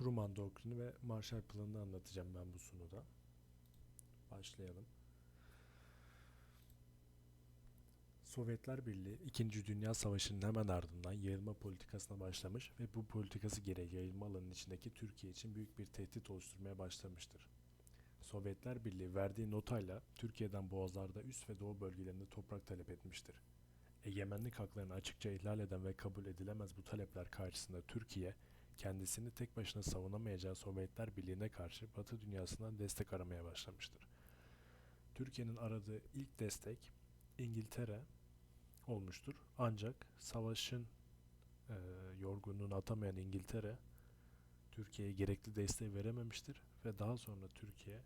Truman Doktrini ve Marshall Planı'nı anlatacağım ben bu sunuda. Başlayalım. Sovyetler Birliği 2. Dünya Savaşı'nın hemen ardından yayılma politikasına başlamış ve bu politikası gereği yayılma alanının içindeki Türkiye için büyük bir tehdit oluşturmaya başlamıştır. Sovyetler Birliği verdiği notayla Türkiye'den boğazlarda üst ve doğu bölgelerinde toprak talep etmiştir. Egemenlik haklarını açıkça ihlal eden ve kabul edilemez bu talepler karşısında Türkiye, kendisini tek başına savunamayacağı Sovyetler Birliği'ne karşı Batı dünyasından destek aramaya başlamıştır. Türkiye'nin aradığı ilk destek İngiltere olmuştur. Ancak savaşın e, yorgunluğunu atamayan İngiltere Türkiye'ye gerekli desteği verememiştir ve daha sonra Türkiye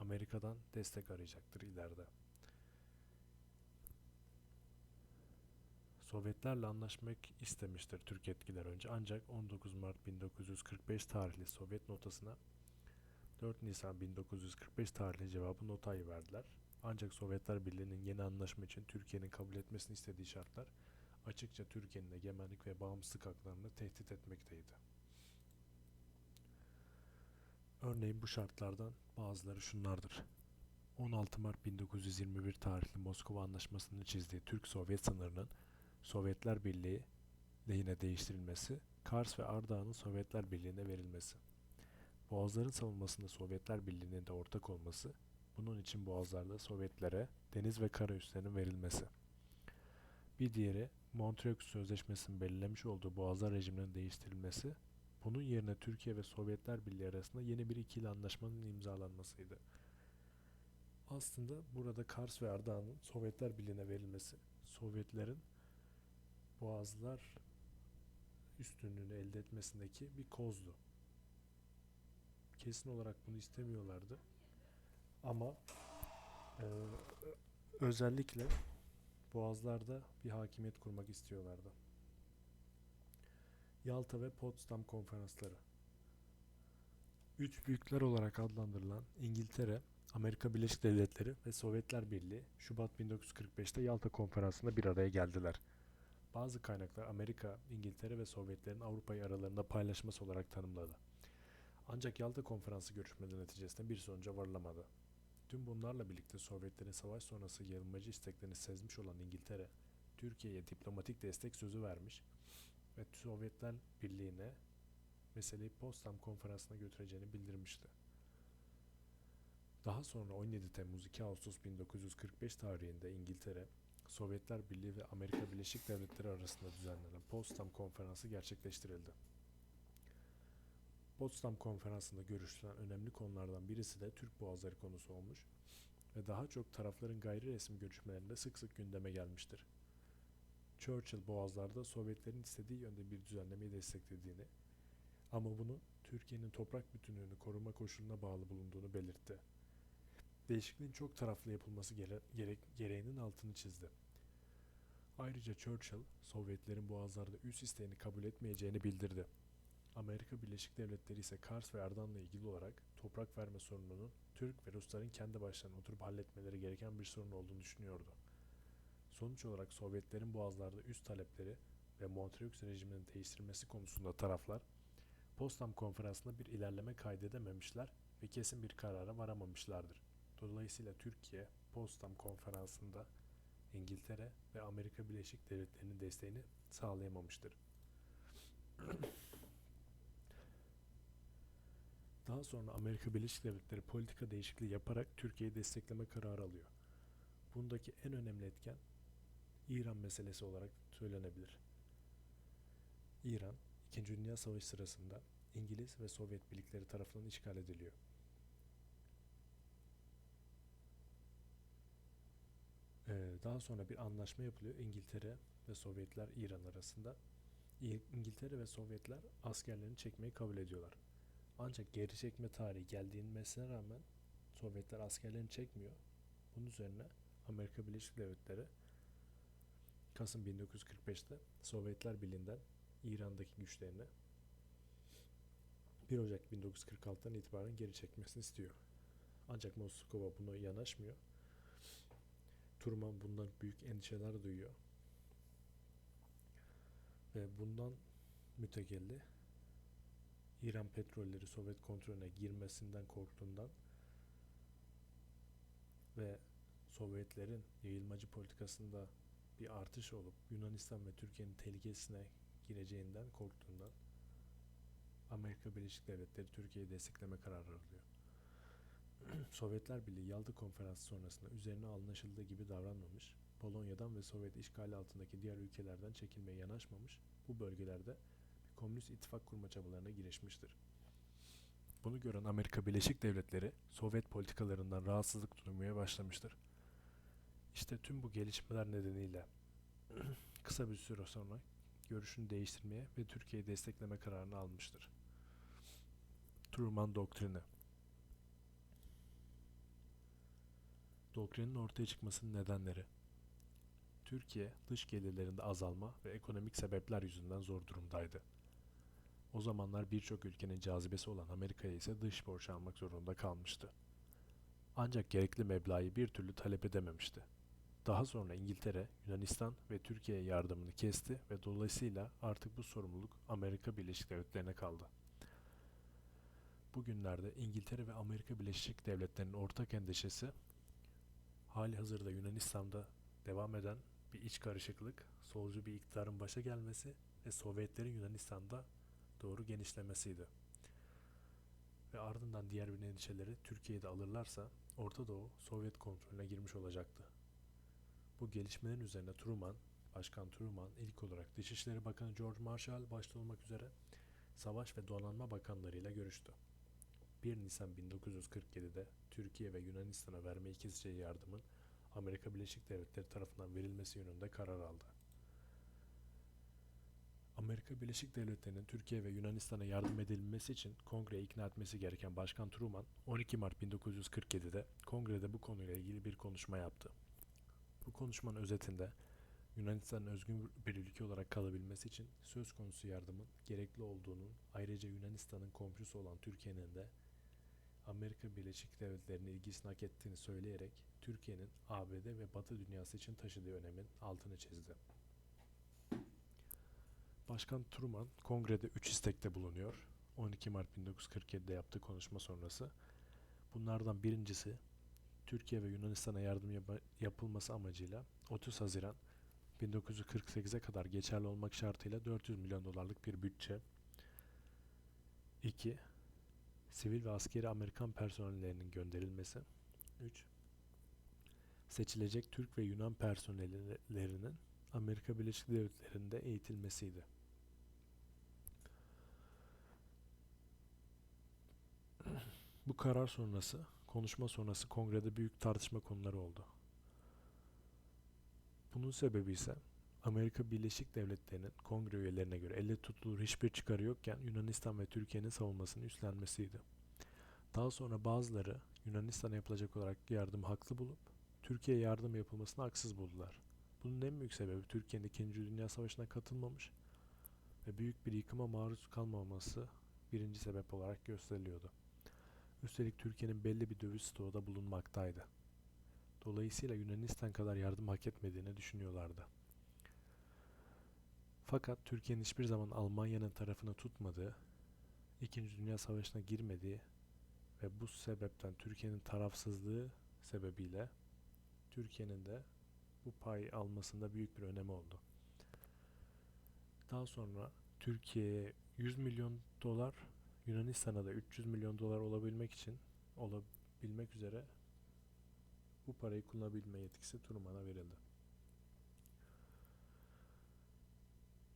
Amerika'dan destek arayacaktır ileride. Sovyetlerle anlaşmak istemiştir Türk etkiler önce ancak 19 Mart 1945 tarihli Sovyet notasına 4 Nisan 1945 tarihli cevabı notayı verdiler. Ancak Sovyetler Birliği'nin yeni anlaşma için Türkiye'nin kabul etmesini istediği şartlar açıkça Türkiye'nin egemenlik ve bağımsızlık haklarını tehdit etmekteydi. Örneğin bu şartlardan bazıları şunlardır. 16 Mart 1921 tarihli Moskova Anlaşması'nın çizdiği Türk-Sovyet sınırının Sovyetler Birliği lehine değiştirilmesi, Kars ve Ardahan'ın Sovyetler Birliği'ne verilmesi. Boğazların savunmasında Sovyetler Birliği'nin de ortak olması, bunun için Boğazlarda Sovyetlere deniz ve kara üslerinin verilmesi. Bir diğeri Montreux Sözleşmesi'nin belirlemiş olduğu Boğazlar rejiminin değiştirilmesi, bunun yerine Türkiye ve Sovyetler Birliği arasında yeni bir ikili anlaşmanın imzalanmasıydı. Aslında burada Kars ve Ardahan'ın Sovyetler Birliği'ne verilmesi, Sovyetlerin Boğazlar üstünlüğünü elde etmesindeki bir kozdu. Kesin olarak bunu istemiyorlardı. Ama e, özellikle Boğazlarda bir hakimiyet kurmak istiyorlardı. Yalta ve Potsdam konferansları. Üç büyükler olarak adlandırılan İngiltere, Amerika Birleşik Devletleri ve Sovyetler Birliği Şubat 1945'te Yalta Konferansı'nda bir araya geldiler. Bazı kaynaklar Amerika, İngiltere ve Sovyetlerin Avrupa'yı aralarında paylaşması olarak tanımladı. Ancak Yalta Konferansı görüşmeleri neticesinde bir sonuca varılamadı. Tüm bunlarla birlikte Sovyetlerin savaş sonrası yayılmacı isteklerini sezmiş olan İngiltere, Türkiye'ye diplomatik destek sözü vermiş ve Sovyetler Birliği'ne meseleyi Potsdam Konferansı'na götüreceğini bildirmişti. Daha sonra 17 Temmuz 2 Ağustos 1945 tarihinde İngiltere, Sovyetler Birliği ve Amerika Birleşik Devletleri arasında düzenlenen Potsdam Konferansı gerçekleştirildi. Potsdam Konferansı'nda görüşülen önemli konulardan birisi de Türk Boğazları konusu olmuş ve daha çok tarafların gayri resmi görüşmelerinde sık sık gündeme gelmiştir. Churchill Boğazlar'da Sovyetlerin istediği yönde bir düzenlemeyi desteklediğini ama bunu Türkiye'nin toprak bütünlüğünü koruma koşuluna bağlı bulunduğunu belirtti. Değişikliğin çok taraflı yapılması gere gerek gereğinin altını çizdi. Ayrıca Churchill, Sovyetlerin Boğazlar'da üst isteğini kabul etmeyeceğini bildirdi. Amerika Birleşik Devletleri ise Kars ve Ardahan'la ilgili olarak toprak verme sorununun Türk ve Rusların kendi başlarına oturup halletmeleri gereken bir sorun olduğunu düşünüyordu. Sonuç olarak Sovyetlerin boğazlarda üst talepleri ve Montreux rejiminin değiştirilmesi konusunda taraflar Potsdam konferansında bir ilerleme kaydedememişler ve kesin bir karara varamamışlardır. Dolayısıyla Türkiye Potsdam konferansında İngiltere ve Amerika Birleşik Devletleri'nin desteğini sağlayamamıştır. Daha sonra Amerika Birleşik Devletleri politika değişikliği yaparak Türkiye'yi destekleme kararı alıyor. Bundaki en önemli etken İran meselesi olarak söylenebilir. İran, İkinci Dünya Savaşı sırasında İngiliz ve Sovyet birlikleri tarafından işgal ediliyor. Daha sonra bir anlaşma yapılıyor İngiltere ve Sovyetler İran arasında. İngiltere ve Sovyetler askerlerini çekmeyi kabul ediyorlar. Ancak geri çekme tarihi geldiğine rağmen Sovyetler askerlerini çekmiyor. Bunun üzerine Amerika Birleşik Devletleri Kasım 1945'te Sovyetler Birliği'nden İran'daki güçlerini 1 Ocak 1946'dan itibaren geri çekmesini istiyor. Ancak Moskova buna yanaşmıyor. Truman bundan büyük endişeler duyuyor. Ve bundan mütekelli İran petrolleri Sovyet kontrolüne girmesinden korktuğundan ve Sovyetlerin yayılmacı politikasında bir artış olup Yunanistan ve Türkiye'nin tehlikesine gireceğinden korktuğundan Amerika Birleşik Devletleri Türkiye'yi destekleme kararı alıyor. Sovyetler Birliği Yalta Konferansı sonrasında üzerine anlaşıldığı gibi davranmamış, Polonya'dan ve Sovyet işgali altındaki diğer ülkelerden çekilmeye yanaşmamış, bu bölgelerde bir komünist ittifak kurma çabalarına girişmiştir. Bunu gören Amerika Birleşik Devletleri Sovyet politikalarından rahatsızlık duymaya başlamıştır. İşte tüm bu gelişmeler nedeniyle kısa bir süre sonra görüşünü değiştirmeye ve Türkiye'yi destekleme kararını almıştır. Truman Doktrini Doktrinin ortaya çıkmasının nedenleri Türkiye dış gelirlerinde azalma ve ekonomik sebepler yüzünden zor durumdaydı. O zamanlar birçok ülkenin cazibesi olan Amerika'ya ise dış borç almak zorunda kalmıştı. Ancak gerekli meblağı bir türlü talep edememişti. Daha sonra İngiltere, Yunanistan ve Türkiye'ye yardımını kesti ve dolayısıyla artık bu sorumluluk Amerika Birleşik Devletleri'ne kaldı. Bugünlerde İngiltere ve Amerika Birleşik Devletleri'nin ortak endişesi hali hazırda Yunanistan'da devam eden bir iç karışıklık, solcu bir iktidarın başa gelmesi ve Sovyetlerin Yunanistan'da doğru genişlemesiydi. Ve ardından diğer bir endişeleri Türkiye'de alırlarsa Orta Doğu Sovyet kontrolüne girmiş olacaktı. Bu gelişmelerin üzerine Truman, Başkan Truman ilk olarak Dışişleri Bakanı George Marshall başta olmak üzere Savaş ve Donanma Bakanlarıyla görüştü. 1 Nisan 1947'de Türkiye ve Yunanistan'a vermeyi keseceği yardımın Amerika Birleşik Devletleri tarafından verilmesi yönünde karar aldı. Amerika Birleşik Devletleri'nin Türkiye ve Yunanistan'a yardım edilmesi için kongreye ikna etmesi gereken Başkan Truman 12 Mart 1947'de kongrede bu konuyla ilgili bir konuşma yaptı. Bu konuşmanın özetinde Yunanistan'ın özgün bir ülke olarak kalabilmesi için söz konusu yardımın gerekli olduğunun ayrıca Yunanistan'ın komşusu olan Türkiye'nin de Amerika Birleşik Devletleri'nin ilgisini hak ettiğini söyleyerek Türkiye'nin ABD ve Batı dünyası için taşıdığı önemin altını çizdi. Başkan Truman kongrede 3 istekte bulunuyor. 12 Mart 1947'de yaptığı konuşma sonrası. Bunlardan birincisi Türkiye ve Yunanistan'a yardım yap- yapılması amacıyla 30 Haziran 1948'e kadar geçerli olmak şartıyla 400 milyon dolarlık bir bütçe. 2. Sivil ve askeri Amerikan personellerinin gönderilmesi. 3. Seçilecek Türk ve Yunan personellerinin Amerika Birleşik Devletleri'nde eğitilmesiydi. Bu karar sonrası, konuşma sonrası kongrede büyük tartışma konuları oldu. Bunun sebebi ise Amerika Birleşik Devletleri'nin kongre üyelerine göre elle tutulur hiçbir çıkarı yokken Yunanistan ve Türkiye'nin savunmasını üstlenmesiydi. Daha sonra bazıları Yunanistan'a yapılacak olarak yardım haklı bulup Türkiye'ye yardım yapılmasını haksız buldular. Bunun en büyük sebebi Türkiye'nin 2. Dünya Savaşı'na katılmamış ve büyük bir yıkıma maruz kalmaması birinci sebep olarak gösteriliyordu. Üstelik Türkiye'nin belli bir döviz stoğu da bulunmaktaydı. Dolayısıyla Yunanistan kadar yardım hak etmediğini düşünüyorlardı. Fakat Türkiye'nin hiçbir zaman Almanya'nın tarafını tutmadığı, İkinci Dünya Savaşı'na girmediği ve bu sebepten Türkiye'nin tarafsızlığı sebebiyle Türkiye'nin de bu pay almasında büyük bir önemi oldu. Daha sonra Türkiye'ye 100 milyon dolar, Yunanistan'a da 300 milyon dolar olabilmek için olabilmek üzere bu parayı kullanabilme yetkisi Truman'a verildi.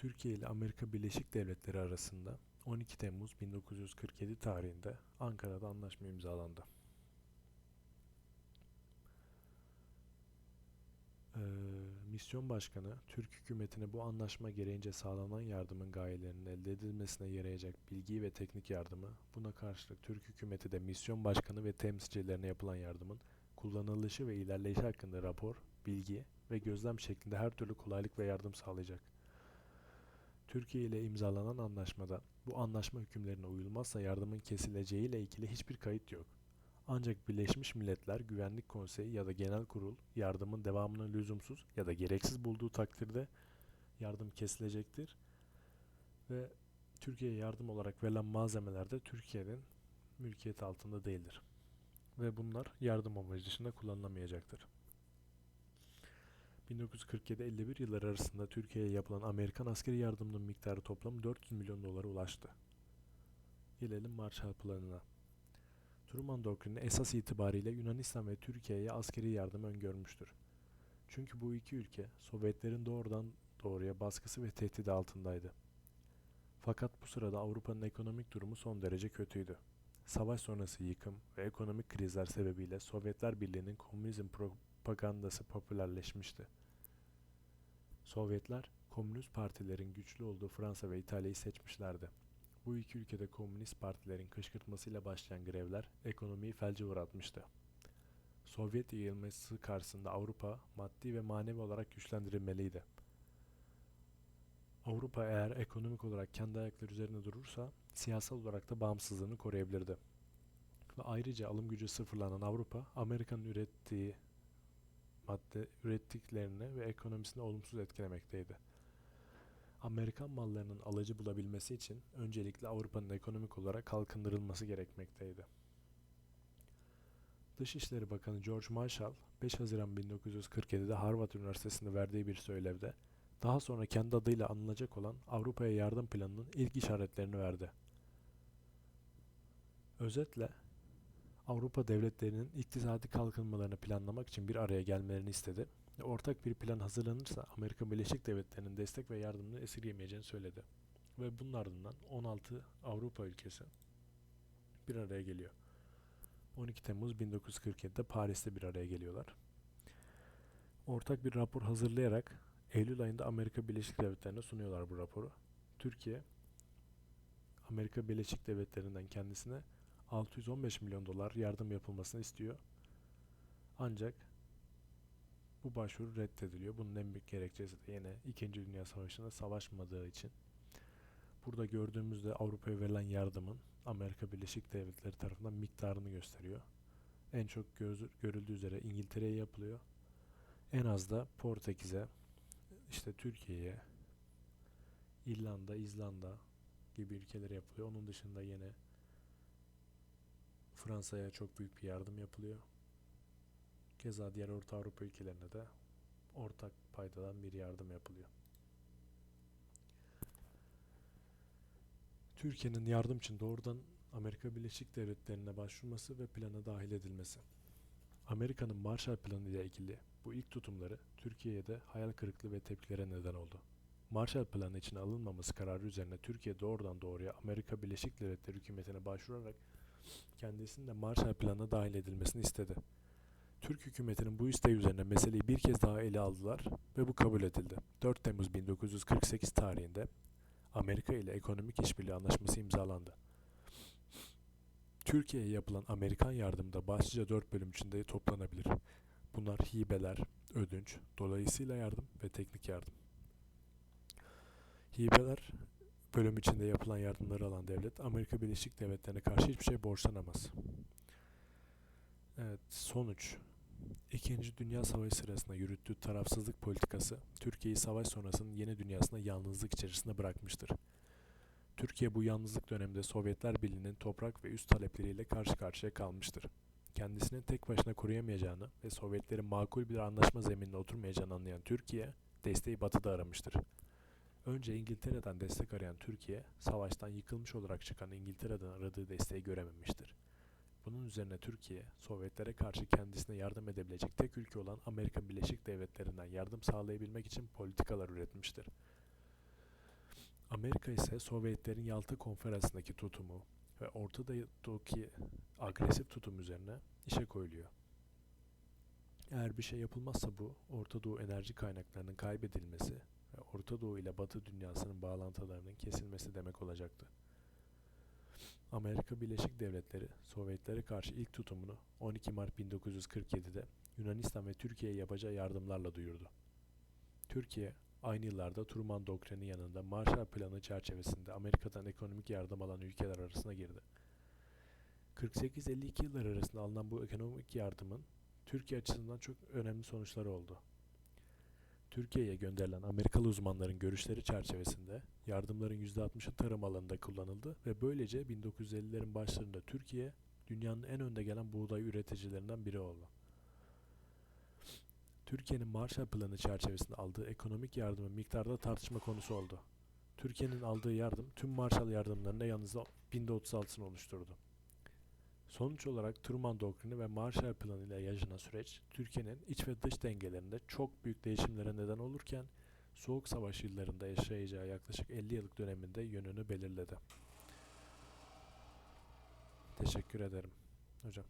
Türkiye ile Amerika Birleşik Devletleri arasında 12 Temmuz 1947 tarihinde Ankara'da anlaşma imzalandı. Ee, misyon başkanı Türk hükümetine bu anlaşma gereğince sağlanan yardımın gayelerinin elde edilmesine yarayacak bilgi ve teknik yardımı, buna karşılık Türk hükümeti de misyon başkanı ve temsilcilerine yapılan yardımın kullanılışı ve ilerleyişi hakkında rapor, bilgi ve gözlem şeklinde her türlü kolaylık ve yardım sağlayacak. Türkiye ile imzalanan anlaşmada bu anlaşma hükümlerine uyulmazsa yardımın kesileceği ile ilgili hiçbir kayıt yok. Ancak Birleşmiş Milletler Güvenlik Konseyi ya da Genel Kurul yardımın devamını lüzumsuz ya da gereksiz bulduğu takdirde yardım kesilecektir ve Türkiye'ye yardım olarak verilen malzemeler de Türkiye'nin mülkiyeti altında değildir. Ve bunlar yardım amacı dışında kullanılamayacaktır. 1947-51 yılları arasında Türkiye'ye yapılan Amerikan askeri yardımının miktarı toplam 400 milyon dolara ulaştı. Gelelim Marshall Planı'na. Truman Doktrini esas itibariyle Yunanistan ve Türkiye'ye askeri yardım öngörmüştür. Çünkü bu iki ülke Sovyetlerin doğrudan doğruya baskısı ve tehdidi altındaydı. Fakat bu sırada Avrupa'nın ekonomik durumu son derece kötüydü. Savaş sonrası yıkım ve ekonomik krizler sebebiyle Sovyetler Birliği'nin komünizm propagandası popülerleşmişti. Sovyetler, komünist partilerin güçlü olduğu Fransa ve İtalya'yı seçmişlerdi. Bu iki ülkede komünist partilerin kışkırtmasıyla başlayan grevler ekonomiyi felce uğratmıştı. Sovyet yayılması karşısında Avrupa maddi ve manevi olarak güçlendirilmeliydi. Avrupa eğer ekonomik olarak kendi ayakları üzerinde durursa siyasal olarak da bağımsızlığını koruyabilirdi. Ve ayrıca alım gücü sıfırlanan Avrupa, Amerika'nın ürettiği madde ürettiklerini ve ekonomisini olumsuz etkilemekteydi. Amerikan mallarının alıcı bulabilmesi için öncelikle Avrupa'nın ekonomik olarak kalkındırılması gerekmekteydi. Dışişleri Bakanı George Marshall 5 Haziran 1947'de Harvard Üniversitesi'nde verdiği bir söylevde daha sonra kendi adıyla anılacak olan Avrupa'ya yardım planının ilk işaretlerini verdi. Özetle Avrupa devletlerinin iktisadi kalkınmalarını planlamak için bir araya gelmelerini istedi ortak bir plan hazırlanırsa Amerika Birleşik Devletleri'nin destek ve yardımını esirgemeyeceğini söyledi. Ve bunun ardından 16 Avrupa ülkesi bir araya geliyor. 12 Temmuz 1947'de Paris'te bir araya geliyorlar. Ortak bir rapor hazırlayarak Eylül ayında Amerika Birleşik Devletleri'ne sunuyorlar bu raporu. Türkiye, Amerika Birleşik Devletleri'nden kendisine 615 milyon dolar yardım yapılmasını istiyor. Ancak bu başvuru reddediliyor. Bunun en büyük gerekçesi de yine 2. Dünya Savaşı'nda savaşmadığı için. Burada gördüğümüzde Avrupa'ya verilen yardımın Amerika Birleşik Devletleri tarafından miktarını gösteriyor. En çok görüldüğü üzere İngiltere'ye yapılıyor. En az da Portekiz'e, işte Türkiye'ye, İrlanda, İzlanda gibi ülkelere yapılıyor. Onun dışında yine Fransa'ya çok büyük bir yardım yapılıyor. Keza diğer Orta Avrupa ülkelerine de ortak paydadan bir yardım yapılıyor. Türkiye'nin yardım için doğrudan Amerika Birleşik Devletleri'ne başvurması ve plana dahil edilmesi. Amerika'nın Marshall Planı ile ilgili bu ilk tutumları Türkiye'ye de hayal kırıklığı ve tepkilere neden oldu. Marshall Planı için alınmaması kararı üzerine Türkiye doğrudan doğruya Amerika Birleşik Devletleri hükümetine başvurarak kendisinin de Marshall Planı'na dahil edilmesini istedi. Türk hükümetinin bu isteği üzerine meseleyi bir kez daha ele aldılar ve bu kabul edildi. 4 Temmuz 1948 tarihinde Amerika ile ekonomik işbirliği anlaşması imzalandı. Türkiye'ye yapılan Amerikan yardımı da başlıca dört bölüm içinde toplanabilir. Bunlar hibeler, ödünç, dolayısıyla yardım ve teknik yardım. Hibeler bölüm içinde yapılan yardımları alan devlet Amerika Birleşik Devletleri'ne karşı hiçbir şey borçlanamaz. Evet, sonuç. İkinci Dünya Savaşı sırasında yürüttüğü tarafsızlık politikası Türkiye'yi savaş sonrasının yeni dünyasında yalnızlık içerisinde bırakmıştır. Türkiye bu yalnızlık döneminde Sovyetler Birliği'nin toprak ve üst talepleriyle karşı karşıya kalmıştır. Kendisini tek başına koruyamayacağını ve Sovyetlerin makul bir anlaşma zeminine oturmayacağını anlayan Türkiye, desteği batıda aramıştır. Önce İngiltere'den destek arayan Türkiye, savaştan yıkılmış olarak çıkan İngiltere'den aradığı desteği görememiştir. Bunun üzerine Türkiye, Sovyetlere karşı kendisine yardım edebilecek tek ülke olan Amerika Birleşik Devletleri'nden yardım sağlayabilmek için politikalar üretmiştir. Amerika ise Sovyetlerin Yalta Konferansı'ndaki tutumu ve Orta Doğu'daki agresif tutum üzerine işe koyuluyor. Eğer bir şey yapılmazsa bu, Orta Doğu enerji kaynaklarının kaybedilmesi Orta Doğu ile Batı dünyasının bağlantılarının kesilmesi demek olacaktı. Amerika Birleşik Devletleri Sovyetlere karşı ilk tutumunu 12 Mart 1947'de Yunanistan ve Türkiye'ye yapacağı yardımlarla duyurdu. Türkiye aynı yıllarda Truman Doktrini yanında Marshall Planı çerçevesinde Amerika'dan ekonomik yardım alan ülkeler arasına girdi. 48-52 yıllar arasında alınan bu ekonomik yardımın Türkiye açısından çok önemli sonuçları oldu. Türkiye'ye gönderilen Amerikalı uzmanların görüşleri çerçevesinde yardımların %60'ı tarım alanında kullanıldı ve böylece 1950'lerin başlarında Türkiye dünyanın en önde gelen buğday üreticilerinden biri oldu. Türkiye'nin Marshall Planı çerçevesinde aldığı ekonomik yardımın miktarda tartışma konusu oldu. Türkiye'nin aldığı yardım tüm Marshall yardımlarında yalnızca binde 36'sını oluşturdu. Sonuç olarak Truman Doktrini ve Marshall Planı ile yaşanan süreç Türkiye'nin iç ve dış dengelerinde çok büyük değişimlere neden olurken Soğuk Savaş yıllarında yaşayacağı yaklaşık 50 yıllık döneminde yönünü belirledi. Teşekkür ederim hocam.